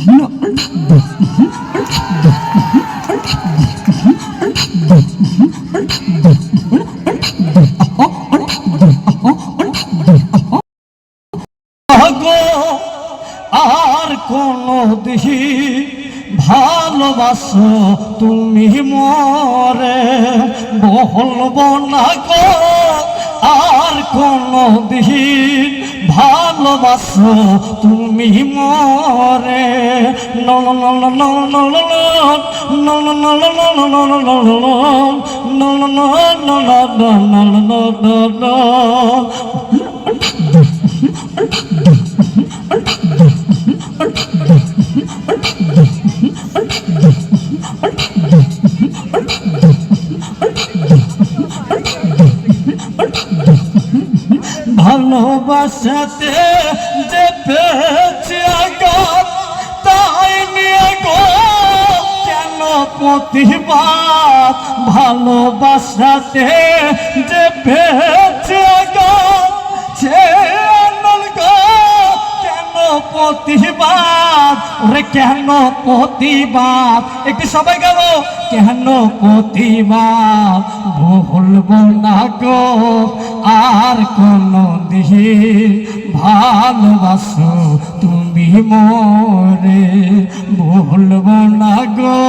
আর কোন দিহি ভালোবাসো তুমি মরে বলব না গো। আর কোন দিহি ভালোবাসো তুমি মরে নল নল নল নল নল নল নল নল নল নল নল নল ভালোবাসাতে যে পেয়েছি আঘাত। তাই নিয়ে গো, কেন প্রতিবাদ? ভালোবাসাতে যে পেয়েছি আঘাত সে কেন প্রতিবাদ? ওরে কেন প্রতিবাদ একটু সবাই গেল। কেন প্রতিবাদ ভুলব না গো, আর কোন দিন ভালোবাসো তুমি মোরে। ভুলব না গো,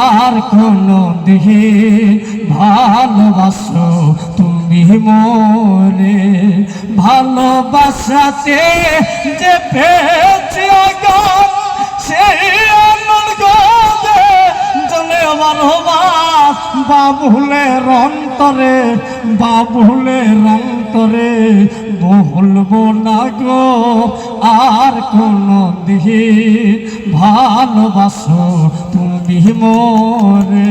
আর কোন দিন ভালোবাসো তুমি মোরে। ভালোবাসাতে যে পেয়েছি আঘাত সেই আনন্দ জলে ভালোবাস বাবুলের অন্তরে বাবুলের অন্তরে বলব না গো। আর কোনো দিন ভালোবাসো তুমি মোরে